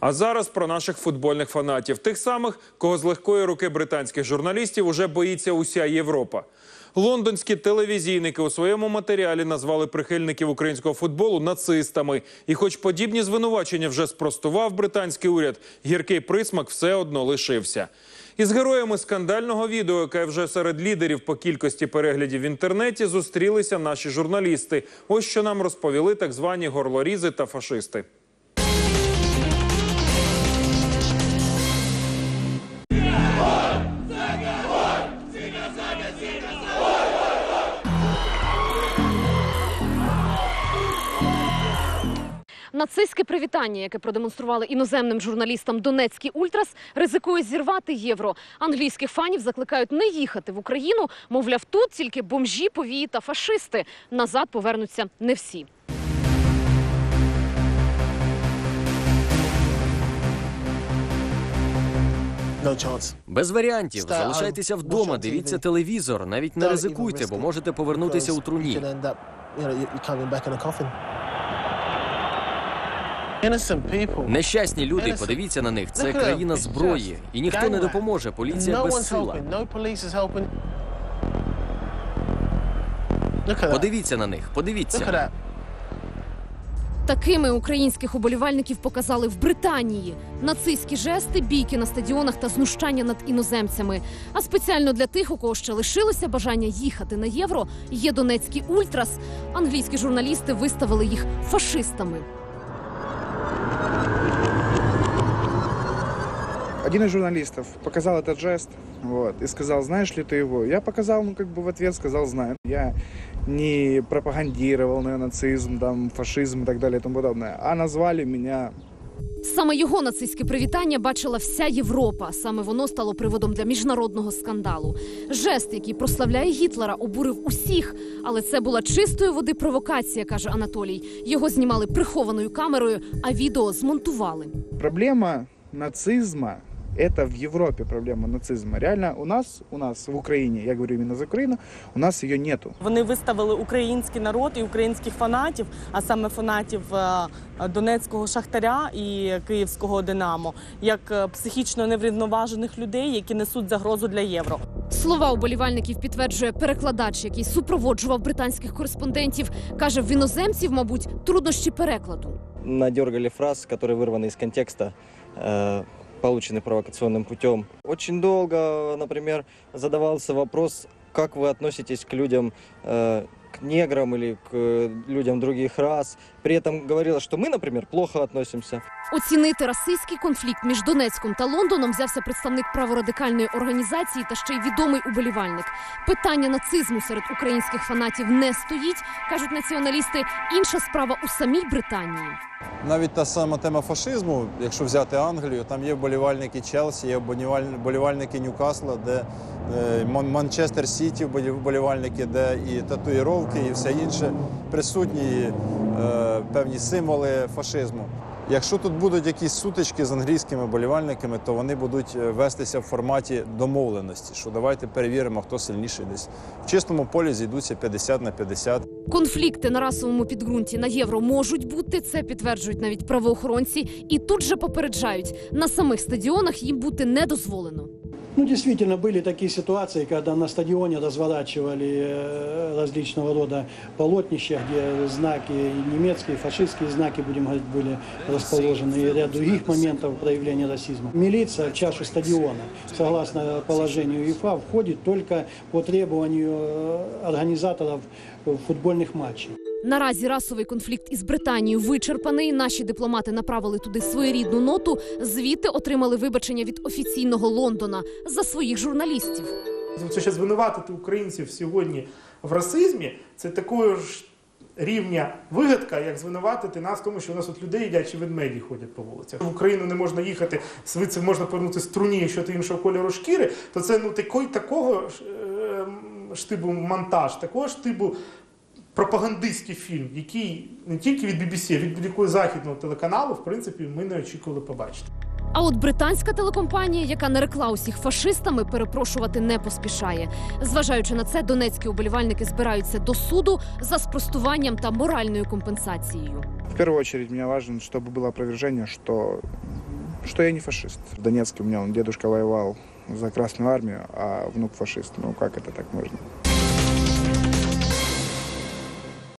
А зараз про наших футбольних фанатів, тих самих, кого з легкої руки британських журналістів уже боїться уся Європа. Лондонські телевізійники у своєму матеріалі назвали прихильників українського футболу нацистами. І, хоч подібні звинувачення вже спростував британський уряд, гіркий присмак все одно лишився. Із героями скандального відео, яке вже серед лідерів по кількості переглядів в інтернеті, зустрілися наші журналісти. Ось що нам розповіли так звані горлорізи та фашисти. Нацистське привітання, яке продемонстрували іноземним журналістам Донецький Ультрас, ризикує зірвати євро. Англійських фанів закликають не їхати в Україну. Мовляв, тут тільки бомжі, повії та фашисти. Назад повернуться не всі. Без варіантів. Залишайтеся вдома, дивіться телевізор. Навіть не ризикуйте, бо можете повернутися у труні. Нещасні люди, подивіться на них. Це Look at them. країна зброї, і ніхто не допоможе. Поліція безсила. Подивіться на них, подивіться. Такими українських уболівальників показали в Британії нацистські жести, бійки на стадіонах та знущання над іноземцями. А спеціально для тих, у кого ще лишилося бажання їхати на євро, є Донецький Ультрас. Англійські журналісти виставили їх фашистами. Один из журналистов показал этот жест вот, и сказал, знаешь ли ты его? Я показал, ну как бы в ответ сказал, знаю. Я не пропагандировал неонацизм, там, фашизм и так далее и тому подобное, а назвали меня Саме його нацистське привітання бачила вся Європа. Саме воно стало приводом для міжнародного скандалу. Жест, який прославляє Гітлера, обурив усіх. Але це була чистої води провокація, каже Анатолій. Його знімали прихованою камерою, а відео змонтували. Проблема нацизма это в Европе проблема нацизма. Реально у нас, у нас в Украине, я говорю именно за Украину, у нас ее нету. Вони виставили український народ і українських фанатів, а саме фанатів е, Донецького шахтаря і Київського Динамо, як е, психічно неврівноважених людей, які несуть загрозу для євро. Слова уболівальників підтверджує перекладач, який супроводжував британських кореспондентів. каже, в іноземців, мабуть, труднощі перекладу. надергали фраз, которые вырваны из контекста, э, получены провокационным путем. Очень долго, например, задавался вопрос, как вы относитесь к людям, э, к неграм или к людям других рас. При этом говорилось, что мы, например, плохо относимся. Оцінити расистський конфлікт між Донецьком та Лондоном взявся представник праворадикальної організації та ще й відомий уболівальник. Питання нацизму серед українських фанатів не стоїть, кажуть націоналісти. Інша справа у самій Британії. Навіть та сама тема фашизму, якщо взяти Англію, там є вболівальники Челсі, є вболіваль- вболівальники Ньюкасла, де е, Манчестер Сіті вболівальники, де і татуїровки, і все інше присутні і, е, певні символи фашизму. Якщо тут будуть якісь сутички з англійськими болівальниками, то вони будуть е, вестися в форматі домовленості, що давайте перевіримо, хто сильніший десь. В чистому полі зійдуться 50 на 50. Конфлікти на расовому підґрунті на євро можуть бути. Це підтверджують навіть правоохоронці, і тут же попереджають на самих стадіонах їм бути не дозволено. Ну, действительно, были такие ситуации, когда на стадионе разворачивали э, различного рода полотнища, где знаки, немецкие, фашистские знаки, будем говорить, были расположены, и ряд других моментов проявления расизма. Милиция в чашу стадиона, согласно положению УЕФА, входит только по требованию э, организаторов э, футбольных матчей. Наразі расовий конфлікт із Британією вичерпаний. Наші дипломати направили туди своєрідну ноту. Звідти отримали вибачення від офіційного Лондона за своїх журналістів. Це ще звинуватити українців сьогодні в расизмі, це такої ж рівня вигадка, як звинуватити нас в тому, що у нас тут людей їдять ведмеді ходять по вулицях. В Україну не можна їхати, звідси можна повернути струні, якщо ти іншого кольору шкіри, то це ну такий, такого ж, е, штибу монтаж, такого штибу пропагандистський фільм, який не тільки від BBC, а від будь-якого західного телеканалу, в принципі, ми не очікували побачити. А от британська телекомпанія, яка нарекла усіх фашистами, перепрошувати не поспішає. Зважаючи на це, донецькі уболівальники збираються до суду за спростуванням та моральною компенсацією. В первую очередь мне важно, чтобы было опровержение, что что я не фашист. В Донецке у меня он дедушка воевал за Красную Армию, а внук фашист. Ну как это так можно?